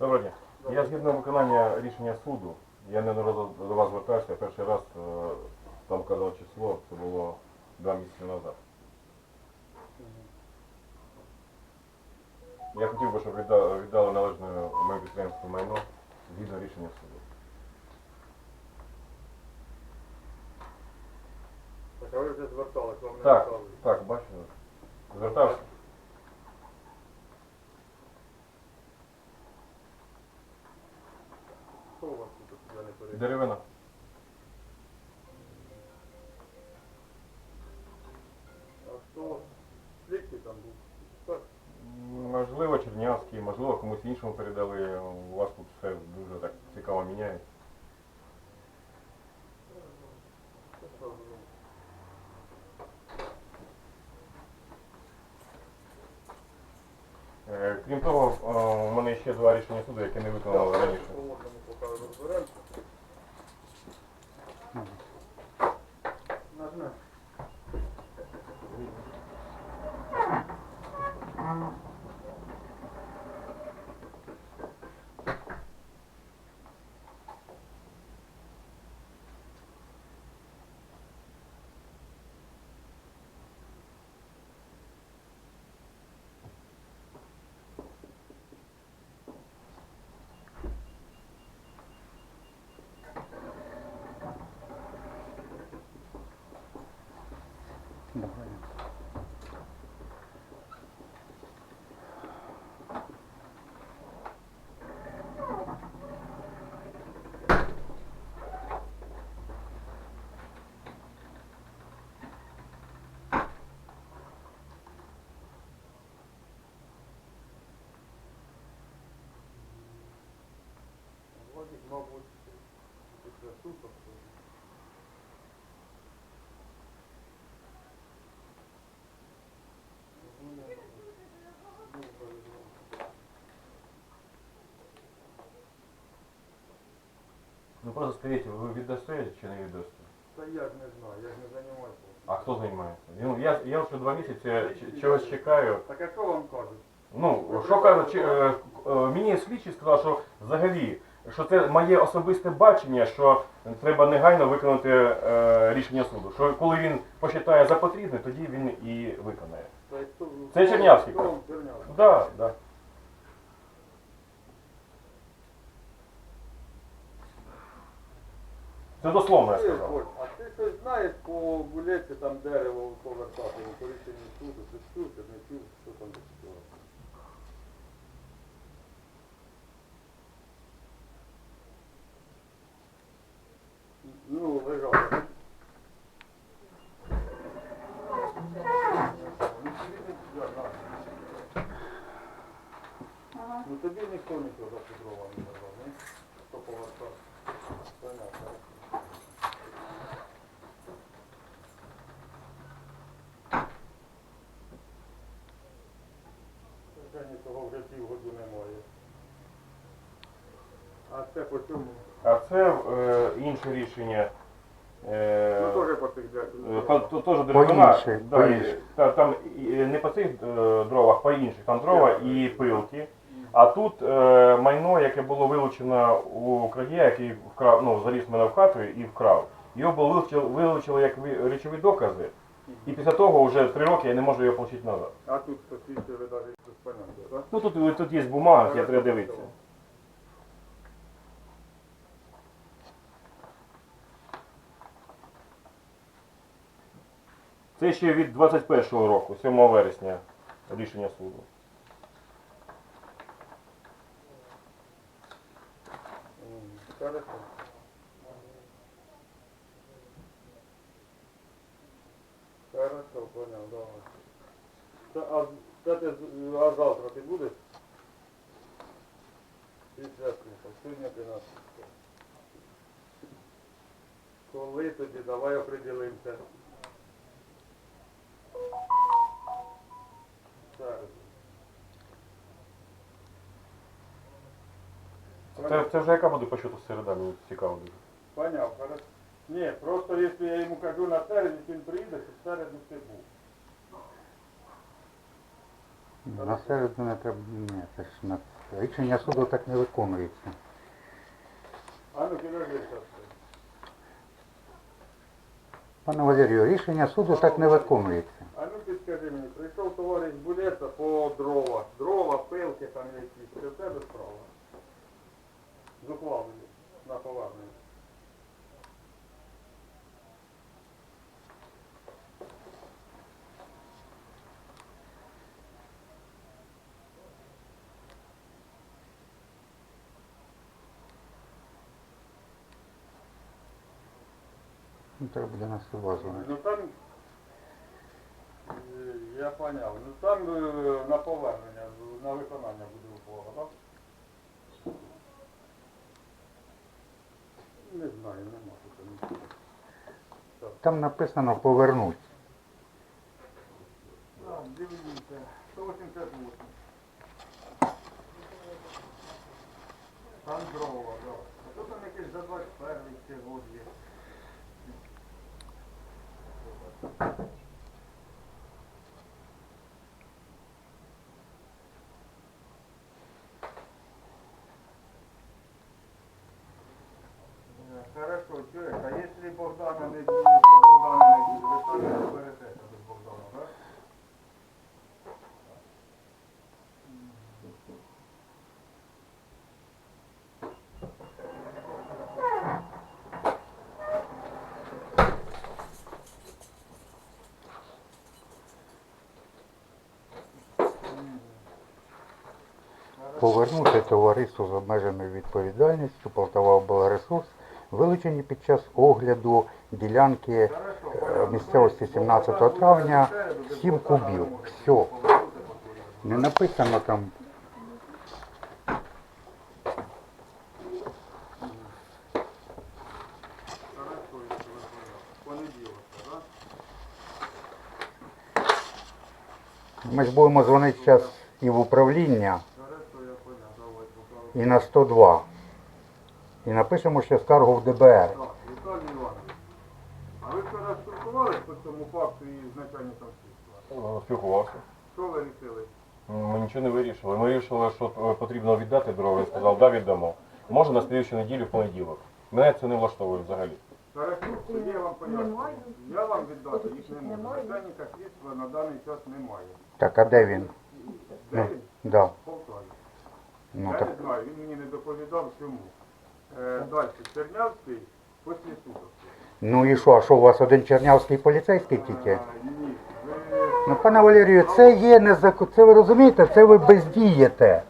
Доброго дня. Я згідно виконання рішення суду, я не до вас звертався, перший раз е, там казав число, це було два місяці назад. Я хотів би, щоб відда- віддали належне моє підприємство майно згідно рішення суду. Так, а ви вже звертались, вам не Так, так, бачу. Звертався. Що у вас тут я не перейду? Деревина. А хто? Слідчий там був? Так. Можливо, Чернявський, можливо, комусь іншому передали. У вас тут все дуже так цікаво міняється. Це що було? Е, Крім того, е, у мене ще два рішення суду, які не виконали Так, раніше. по одному поки розберемося. Нажми. Владик, мабуть, після суток. Ну, просто скажіть, ви віддасте чи не віддасте? Та я ж не знаю, я ж не займаюся. А хто займається? Ну, я, я вже два місяці ч- чогось чекаю. Так а що вам кажуть? Ну, що кажуть, чи- е, е, мені слідчий сказав, що взагалі, що це моє особисте бачення, що треба негайно виконати е, рішення суду. Що коли він посчитає за потрібне, тоді він і виконає. Це, Чернявський вам Да, да. Це дословно я сказав. А ти щось знаєш по вулиці там дерево повертати, по рішенню суду, ти чув, не чув, що там Ну, лежав. Ну тобі ніхто нічого за Петрова не казав, ні? Хто повертав? Понятно. Вже нікого вже півгоду немає. А це по цьому? А це е, інше рішення. Е, Ну теж по цих Е, то- Теж деревина, інших, да, по і- інших. та, там і- не по цих е, дровах, по інших, там дрова і пилки. А тут е, майно, яке було вилучено у крадія, який вкрав, ну, заліз в мене в хату і вкрав. Його було вилучили, вилучили як ви- речові докази, і після того вже три роки я не можу його отримати назад. А тут ви навіть понятно, так? Ну тут, тут є бумага, я треба дивитися. Це ще від 21-го року, 7 вересня, рішення суду. М, Хорошо. Хорошо, понял, давай. Та, а, та ти, з- а завтра ти будеш? Після слухав. Сьогодні 11. Коли тоді? Давай определимося. Зараз. Це, це вже яка буде по счету середа, мені цікаво дуже. Поняв, хорошо. Ні, просто якщо я йому кажу на середу, він приїде, щоб в середу ти був. На середу не треба. Ні, це ж на рішення суду так не виконується. А ну підожди зараз. Пане Валерію, рішення суду так не виконується. А ну підскажи мені, прийшов товариш Булеца по дрова. Дрова, пилки там якісь. Це в тебе справа. Ухвалою на повернення. Ну, треба буде на слова дзвонити. Ну там, е, я поняв, ну там е, на повернення, на виконання буде ухвала, так? Не знаю, нема тут. нічого. Там написано повернуть. Так, дивіться, 188. Там дрова, да. А тут там якийсь за 21 ще год є. Е, Чуєш, а якщо Богдана не буде, то Богдана не буде, ви теж не беретеся без Богдана, так? Повернути товариству з обмеженою відповідальністю Полтава облресурс, вилучені під час огляду ділянки е, місцевості 17 травня 7 кубів. Все. Не написано там. Ми ж будемо дзвонити зараз і в управління, і на 102. І напишемо ще скаргу в ДБР. Так, Віталій Іванович, а ви вчора спілкувались по цьому факту із начальником слідства? Е, Спілкувався. Що ви рішили? Ми нічого не вирішили. Ми вирішили, що е, потрібно віддати дрова. Він сказав, да, віддамо. Може на слідчу неділю в понеділок. Мене це не влаштовує взагалі. Тоді я вам поясню. Немає. Я вам віддати їх не можу. Начальника слідства на даний час немає. Так, а де він? Де Ну, він? да. Полтаві. Ну, я так. не знаю, він мені не доповідав чому. Е, далі, Чернявський, після суток. ну і що, а що у вас один чернявський поліцейський тільки? Е, ні, ви Ну, пане Валерію, це є незакон. Це ви розумієте, це ви бездієте.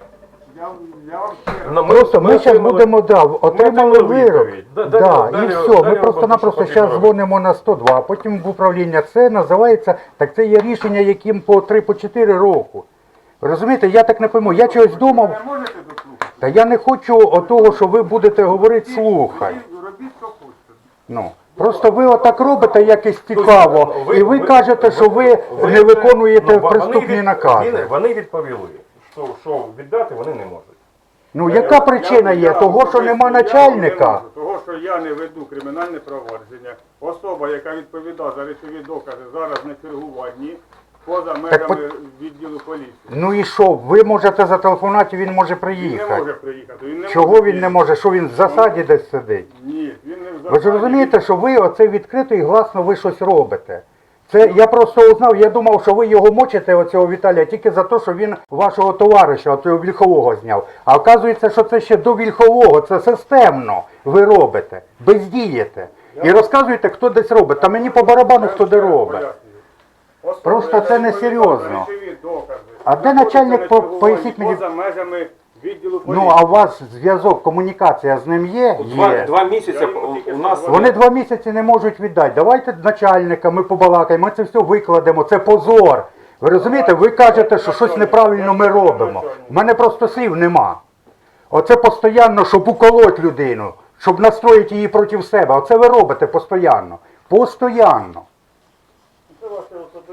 Я, я вам ще раз Ну, Просто ми зараз отримали- будемо да, отримали отримали вирок. відповідь. Да, Да, далі- далі- і все. далі Ми просто-напросто зараз потрібно дзвонимо на 102, а потім в управління. Це називається, так це є рішення, яким по 3-4 року. Розумієте, я так не пойму. Я чогось думав, ви можете дослухати? Та я не хочу отого, що ви будете говорити, слухай. Робіть, що хочете. Ну. Просто ви отак робите якось цікаво, і ви кажете, що ви не виконуєте Ну, приступні накази. Вони, вони відповіли, що, що віддати вони не можуть. Ну яка причина є? Того, що нема начальника. Того, що я не веду кримінальне провадження. Особа, яка відповідає за речові докази, зараз на чергуванні поза межами відділу поліції. Ну і що? Ви можете зателефонувати, він може Він не приїхати. може приїхати. Він не Чого може він не може? Що він в засаді десь сидить? Ні, він не в Ви ж засаді. розумієте, що ви оце відкрито і гласно ви щось робите. Це я просто узнав, я думав, що ви його мочите, оцього Віталія, тільки за те, що він вашого товариша, оцього вільхового зняв. А оказується, що це ще до вільхового, це системно ви робите, бездієте. І розказуєте, хто десь робить. Та мені по барабану, хто де робить. Особа, Просто це не серйозно. А де начальник по- поясніть мені? Поза межами відділу поліції. Ну, а у вас зв'язок, комунікація з ним є? Два, Є. два місяці Я йому тільки у нас Вони два місяці не можуть віддати. Давайте начальника, ми побалакаємо, ми це все викладемо, це позор. Ви розумієте, ви кажете, що щось неправильно ми робимо. У мене просто слів нема. Оце постійно, щоб уколоть людину, щоб настроїти її проти себе. Оце ви робите постійно. Постоянно.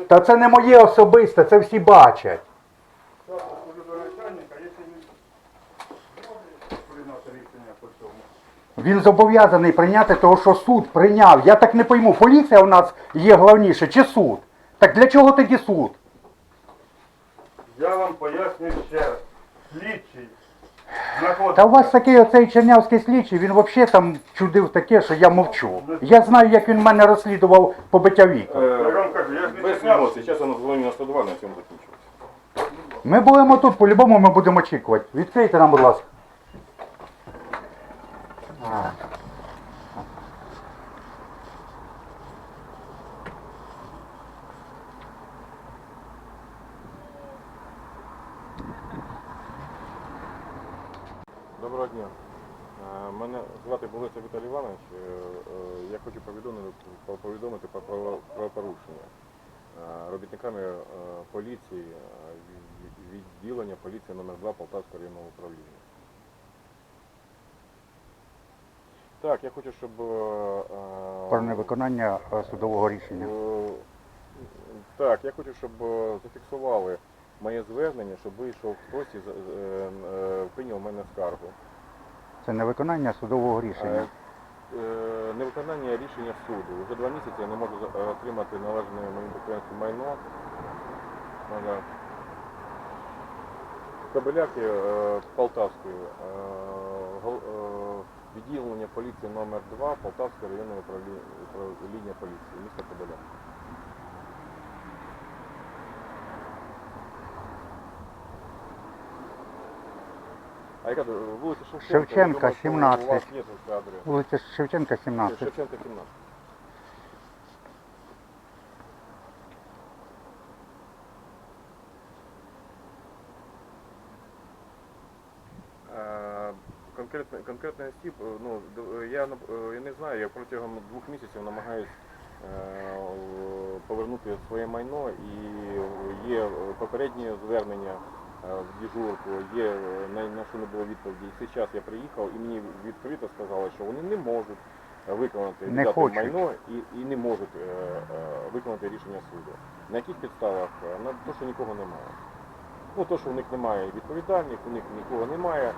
Та це не моє особисте, це всі бачать. він зобов'язаний прийняти того, що суд прийняв. Я так не пойму, поліція у нас є головніше чи суд? Так для чого тоді суд? Я вам поясню ще знаходиться. Та у вас такий оцей чернявський слідчий, він взагалі там чудив таке, що я мовчу. Я знаю, як він мене розслідував побиття я ж не Без емоцій. Зараз воно дзвоню на 102, на цьому закінчується. Ми будемо тут, по-любому ми будемо очікувати. Відкрийте нам, будь ласка. Доброго дня. Е, Мене звати Болеса Віталій Іванович. Е, е, Я хочу повідомити, повідомити про право- правопорушення Е, робітниками е, поліції е, від- відділення поліції номер 2 Полтавського районного управління. Так, я хочу, щоб... е, е, Про невиконання е, судового рішення. Е, Так, я хочу, щоб е, зафіксували моє звернення, щоб вийшов хтось і прийняв мене скаргу. Це невиконання судового Е, рішення. Невиконання рішення суду. Вже два місяці я не можу отримати належне моїм підприємству майно. Ну, е, Полтавської, відділення поліції номер 2 Полтавського районного управління, поліції, міста Подоля. А яка вулиця Шевченка? Шевченка, Я думаю, що У вас 17. є тут адрес. Вулиця Шевченка, 17. Шевченка 17. Е, Конкретно осіб, е, ну, я, е, я не знаю, я протягом двох місяців намагаюсь е, повернути своє майно і є е, попереднє звернення е, в дежурку, є е, на, що не було відповіді. І час я приїхав і мені відкрито сказали, що вони не можуть е, виконати Не майно і, і не можуть е, е, виконати рішення суду. На яких підставах? Е, На те, що нікого немає. Ну, то, що у них немає відповідальних, у них нікого немає.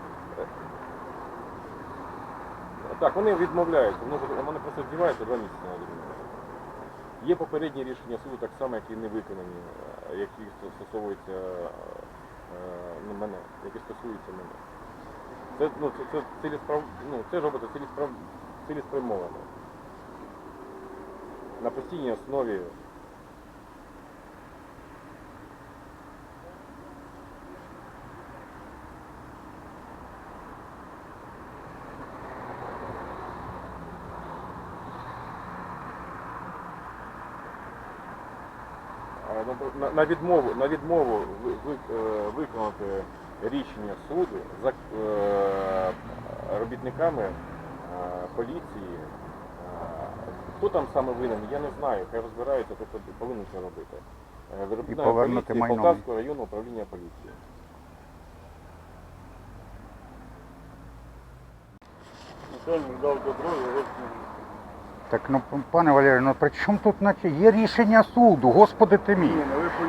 Так, вони відмовляються, вони, вони просто здіваються два місяці на відмову. Є попередні рішення суду так само, які не виконані, е, які сто- стосовуються е, ну, мене, які стосуються мене. Це, ну, це, це, цілесправ... ну, це ж робиться цілесправ... цілеспрямовано. На постійній основі Е, ну, На, на відмову, на відмову ви- ви- е, виконати рішення суду за е, робітниками е, поліції. е, Хто там саме винен, я не знаю. Хай розбираються, хто повинен це робити. Повернути поліції. Полтавського районного управління поліції. Начальник дав добро, зняли. Так, ну, пане Валерію, ну при чому тут наче є рішення суду, господи ти мій. Ні,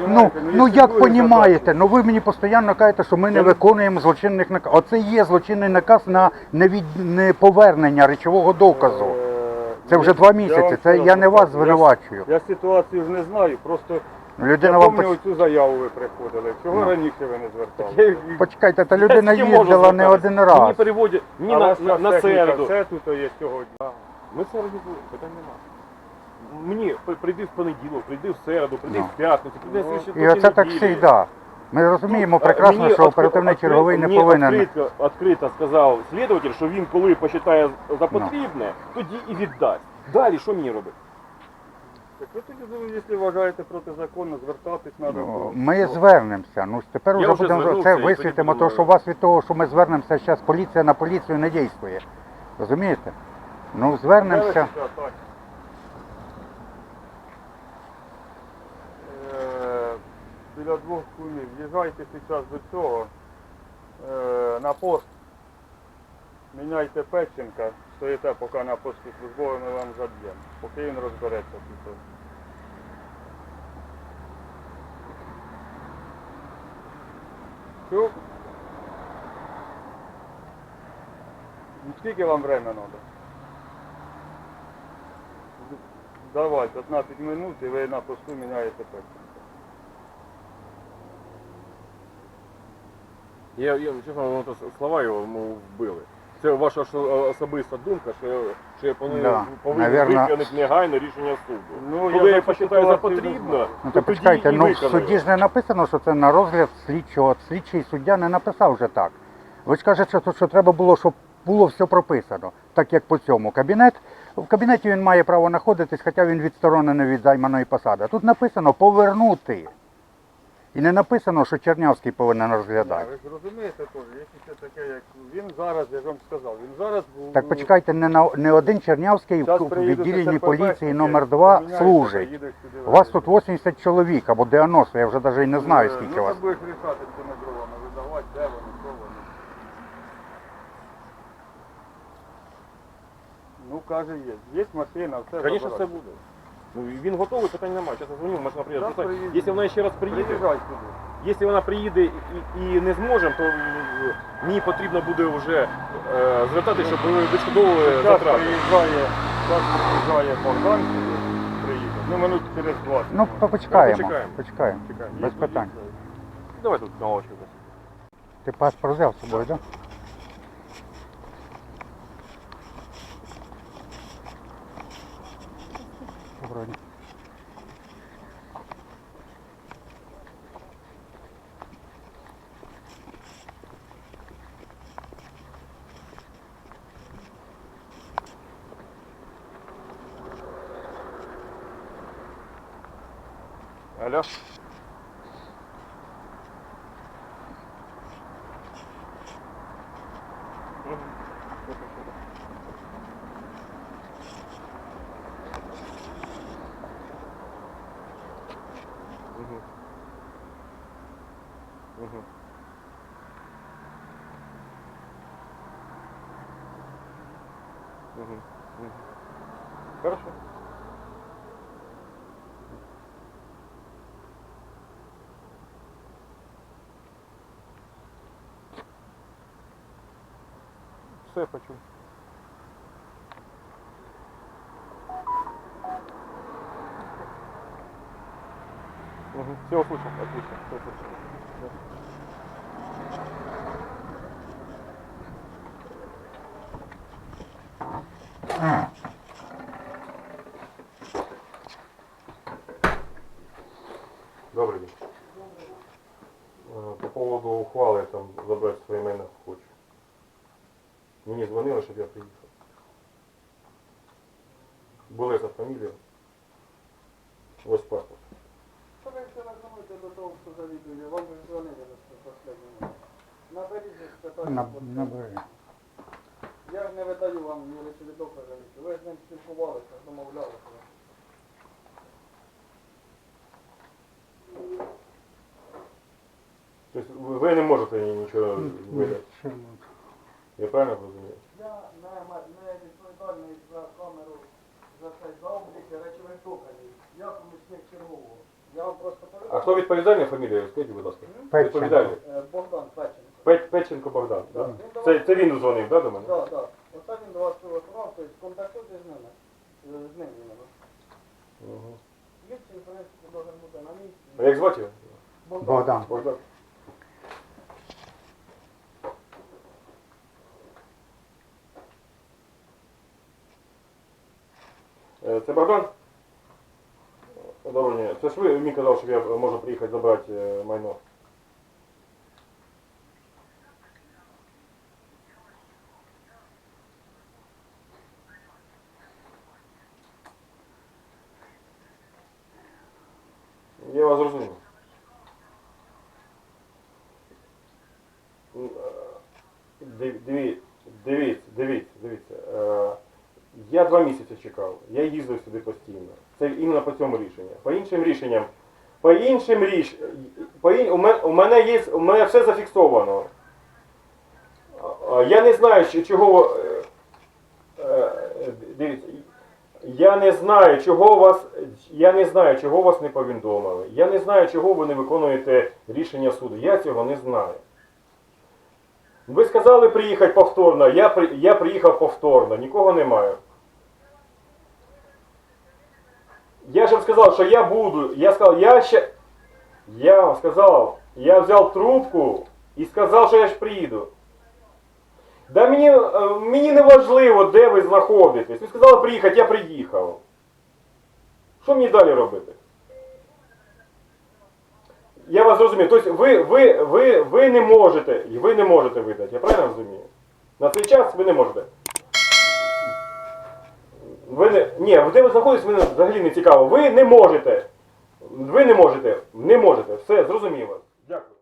ну ви Ну, ну як судові понімаєте? Ну ви мені постійно кажете, що ми не виконуємо злочинних наказів. Оце є злочинний наказ на невід... неповернення речового доказу. Е, Це вже два місяці. Це я не вас звинувачую. Я, я ситуацію ж не знаю, просто Людина я вам пам'ятаю поч... цю заяву ви приходили. Чого Ну. раніше ви не звертали? почекайте, та людина їздила не один Мені раз. переводять мені А на, ваша на, на середу. Все тут є сьогодні. Ми це організуємо, питань нема. Мені при- прийди в понеділок, прийди в середу, прийди Ну. в п'ятницю, прийди Ну. в слідчі І оце так завжди. Ми розуміємо прекрасно, що оперативний черговий не повинен. Відкрито, відкрито сказав слідователь, що він коли посчитає Ну. за потрібне, тоді і віддасть. Далі що мені робити? Так ви тоді, ну, якщо вважаєте протизаконно, звертатись треба. Ну. Ми звернемося. Ну тепер Я вже вже будемо звернувся це і висвітимо, тоді то що у вас від того, що ми звернемося, зараз поліція на поліцію не дійствує. Розумієте? Ну звернемося. Е, Біля двох кулів. Їжджайте зараз до цього е, на пост Міняйте Петченка, стоїте поки на посту службовий, ми вам заб'ємо. Поки він розбереться тут. Чув? Ну, Скільки вам время треба? Давай, 15 минут і ви на посту міняєте Петченка. Я, я чесно, воно то слова його мов, вбили. Це ваша ж, особиста думка, що, що я повинен, Да, повинен наверно. виконати негайно рішення суду. Ну, Коли я я посчитаю за ситуацію не потрібно, знаю. Ну то то тоді почекайте, і ну в виконую. суді ж не написано, що це на розгляд слідчого. Слідчий суддя не написав вже так. Ви ж кажете, що, що треба було, щоб було все прописано, так як по цьому. Кабінет, в кабінеті він має право знаходитись, хоча він відсторонений від займаної посади. Тут написано повернути. І не написано, що Чернявський повинен розглядати. ви ж розумієте теж, якщо це таке, як він зараз, я ж вам сказав, він зараз був. Так почекайте, не, на, не один Чернявський Щас в відділенні поліції номер 2 поміняються, служить. сюди, У вас тут 80 чоловік або 90, я вже навіть не знаю, Е, скільки ну, вас. ти будеш рішати цими дровами, видавати, де вони, що вони. Ну, каже, є. Є машина, все Звісно, забирай. все буде. Ну, він готовий, питань немає. Зараз дзвоню, машина приїде. Щас Просто, приїде. Якщо вона ще раз приїде, Приїжджай сюди. якщо вона приїде і, і не зможемо, то е, мені потрібно буде вже е, звертати, щоб ви відшкодовували Зараз затрати. приїжджає, зараз приїжджає Богдан сюди, приїде. Ну, минут через 20. Ну, по- почекаємо, почекаємо. почекаємо. Чекаємо. Без питань. Давай тут на очі. Ти паспорт взяв з собою, так? Да? Вроді. Алло. Мгм. Хорошо. Все почув. Угу. Все услышал, отлично, все услышал. Ухвали там забрать своє мене хочу. Мені дзвонили, щоб я приїхав. Були за фамілію. Ось паспорт. Що ви ще нажимаєте до того, хто завідує? Вам вже дзвонили за останнього. Наберіть же спитати. На, набери. Я ж не видаю вам ні речові докази, нічого. Ви з ним спілкувалися, домовлялися. Тобто ви- ви не можете нічого видати. Я правильно розумію? Я не, відповідальний за камеру, за цей за речових доказів. Я помічник чергового. Я вам просто А хто відповідальний фамілію? Скажіть, будь ласка. Відповідальний. Е, Богдан Печенко. Пе- Петченко Богдан. Да? Він Це, це він дзвонив, да, до мене? Да, да. Оце він до вас телефонував, тобто контактуйте з ними. Е, З ним іменно. Угу. Слідчий, в принципі, должен бути на місці. А як звати його? Богдан. Богдан. Це Богдан? Доброго дня. Це ж ви мені казав, що я можу приїхати забрати е, майно. Я вас зрозумів. М, е, див- диві- Дивіться, дивіться, дивіться. Е, Я два місяці чекав. Я їздив сюди постійно. Це іменно по цьому рішенню. По іншим рішенням, по іншим ріш... по ін- у, мене, у мене є, у мене все зафіксовано. Я не знаю, чого. е, е, Дивіться, я не знаю, чого вас. Я не знаю, чого вас не повідомили. Я не знаю, чого ви не виконуєте рішення суду. Я цього не знаю. Ви сказали приїхати повторно, я, я приїхав повторно, нікого немає. Я же вам сказав, що я буду. Я сказав, я ще. Я сказав, я взяв трубку і сказав, що я ж приїду. Да мені, е, мені не важливо, де ви знаходитесь. Ви сказали приїхати, я приїхав. Що мені далі робити? Я вас зрозумів. Тобто ви, ви, ви, ви не можете, ви не можете видати, я правильно розумію? На цей час ви не можете. Ви не. Ні, де ви знаходитесь, мене взагалі не цікаво. Ви не можете. Ви не можете. Не можете. Все, зрозуміло. Дякую.